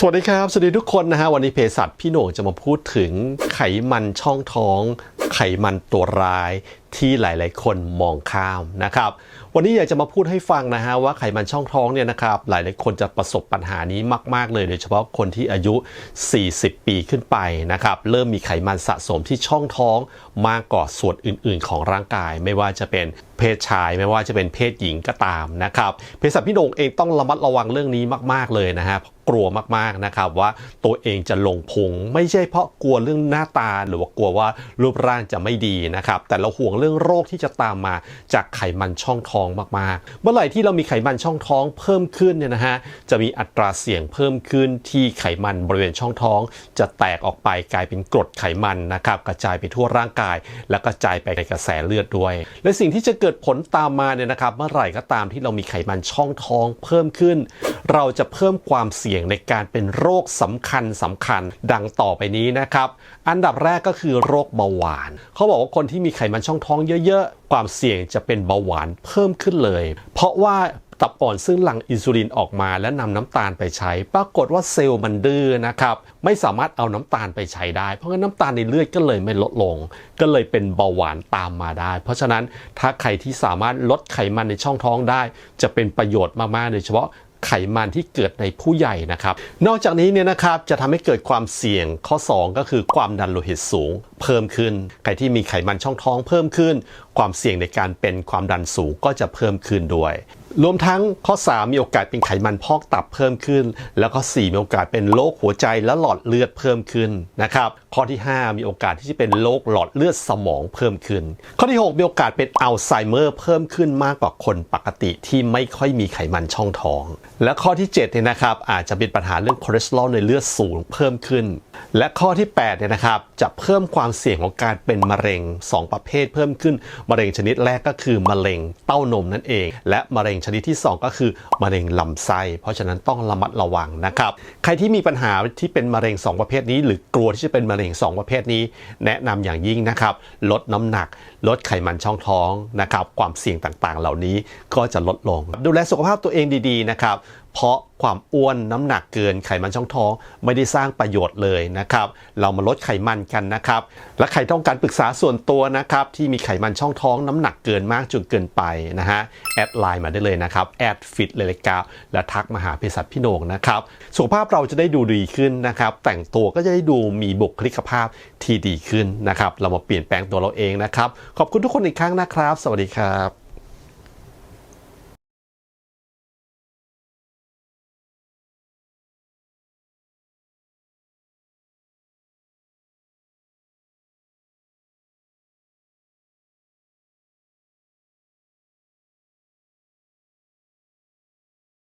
สวัสดีครับ สวัสดีทุกคนนะฮะ วันนี้เภสัชพี่โหน่งจะมาพูดถึงไขมันช่องท้อง ไขมันตัวร้าย ที่หลายๆ คนมองข้ามนะครับ วันนี้อยากจะมาพูดให้ฟังนะฮะว่าไขมันช่องท้องเนี่ยนะครับ หลายๆ คนจะประสบปัญหานี้มาก ๆ เลย โดยเฉพาะคนที่อายุ 40 ปีขึ้นไปนะครับ เริ่มมีไขมันสะสมที่ช่องท้องมากกว่าส่วนอื่น ๆ ของร่างกาย ไม่ว่าจะเป็นเพศชายไม่ว่าจะเป็นเพศหญิงก็ตามนะครับเภสัชพี่โหน่งเองต้องระมัดระวังเรื่องนี้มาก ๆ เลยนะฮะกลัวมากๆนะครับว่าตัวเองจะลงพุงไม่ใช่เพราะกลัวเรื่องหน้าตาหรือว่ากลัวว่ารูปร่างจะไม่ดีนะครับแต่เราห่วงเรื่องโรคที่จะตามมาจากไขมันช่องท้องมากๆ เมื่อไหร่ที่เรามีไขมันช่องท้องเพิ่มขึ้นเนี่ยนะฮะจะมีอัตราเสี่ยงเพิ่มขึ้นที่ไขมันบริเวณช่องท้อง จะแตกออกไปกลายเป็นกรดไขมันนะครับกระจายไปทั่วร่างกาย และกระจายไปในกระแสเลือดด้วย และสิ่งที่จะเกิดผลตามมาเนี่ยนะครับ เมื่อไหร่ก็ตามที่เรามีไขมันช่องท้องเพิ่มขึ้น เราจะเพิ่มความเสี่ยงในการเป็นโรคสำคัญสำคัญ ดังต่อไปนี้นะครับ อันดับแรกก็คือโรคเบาหวาน เขาบอกว่าคนที่มีไขมันช่องท้องเยอะๆ ความเสี่ยงจะเป็นเบาหวานเพิ่มขึ้นเลย เพราะว่าตับอ่อนซึ่งหลั่งอินซูลินออกมาและนำน้ำตาลไปใช้ ปรากฏว่าเซลล์มันดื้อนะครับ ไม่สามารถเอาน้ำตาลไปใช้ได้ เพราะงั้นน้ำตาลในเลือดก็เลยไม่ลดลง ก็เลยเป็นเบาหวานตามมาได้ เพราะฉะนั้นถ้าใครที่สามารถลดไขมันในช่องท้องได้ จะเป็นประโยชน์มากๆโดยเฉพาะ ไขมันที่เกิดในผู้ใหญ่นะครับ นอกจากนี้เนี่ยนะครับจะทำให้เกิดความเสี่ยงข้อ 2 ก็คือความดันโลหิตสูง เพิ่มขึ้น ใครที่มีไขมันช่องท้องเพิ่มขึ้น ความเสี่ยงในการเป็นความดันสูงก็จะเพิ่มขึ้นด้วย รวมทั้งข้อ 3 มีโอกาสเป็นไขมันพอกตับเพิ่มขึ้น แล้วก็4มีโอกาสเป็นโรคหัวใจและหลอดเลือดเพิ่มขึ้นนะครับข้อที่ 5 มีโอกาสที่จะเป็นโรคหลอดเลือดสมองเพิ่มขึ้น ข้อที่ 6 มีโอกาสเป็นอัลไซเมอร์เพิ่มขึ้นมากกว่าคนปกติที่ไม่ค่อยมีไขมันช่องท้อง และข้อที่7เนี่ยนะครับอาจจะเป็นปัญหาเรื่องคอเลสเตอรอลในเลือดสูงเพิ่มขึ้น และข้อที่8เนี่ยนะครับจะเพิ่มความเสี่ยงของการเป็นมะเร็ง 2 ประเภทเพิ่มขึ้น มะเร็งชนิดแรกก็คือมะเร็งเต้านมนั่นเอง และมะเร็งชนิดที่ 2 ก็คือมะเร็งลำไส้ เพราะฉะนั้นต้องระมัดระวังนะครับใครที่มีปัญหาที่เป็นมะเร็ง 2 ประเภทนี้ หรือกลัวที่จะเป็นมะเร็ง2ประเภทนี้ แนะนำอย่างยิ่งนะครับ ลดน้ำหนัก ลดไขมันช่องท้องนะครับ ความเสี่ยงต่างๆ เหล่านี้ก็จะลดลง ดูแลสุขภาพตัวเองดีๆนะครับ เพราะความอ้วนน้ำหนักเกินไขมันช่องท้องไม่ได้สร้างประโยชน์เลยนะครับ เรามาลดไขมันกันนะครับ และใครต้องการปรึกษาส่วนตัวนะครับ ที่มีไขมันช่องท้องน้ำหนักเกินมากจนเกินไปนะฮะแอดไลน์มาได้เลยนะครับแอดฟิตเลยกาและทักมาหาเภสัชพี่โหน่งนะครับสุขภาพเราจะได้ดูดีขึ้นนะครับ แต่งตัวก็จะได้ดูมีบุคลิกภาพที่ดีขึ้นนะครับ เรามาเปลี่ยนแปลงตัวเราเองนะครับ ขอบคุณทุกคนอีกครั้งนะครับ สวัสดีครับ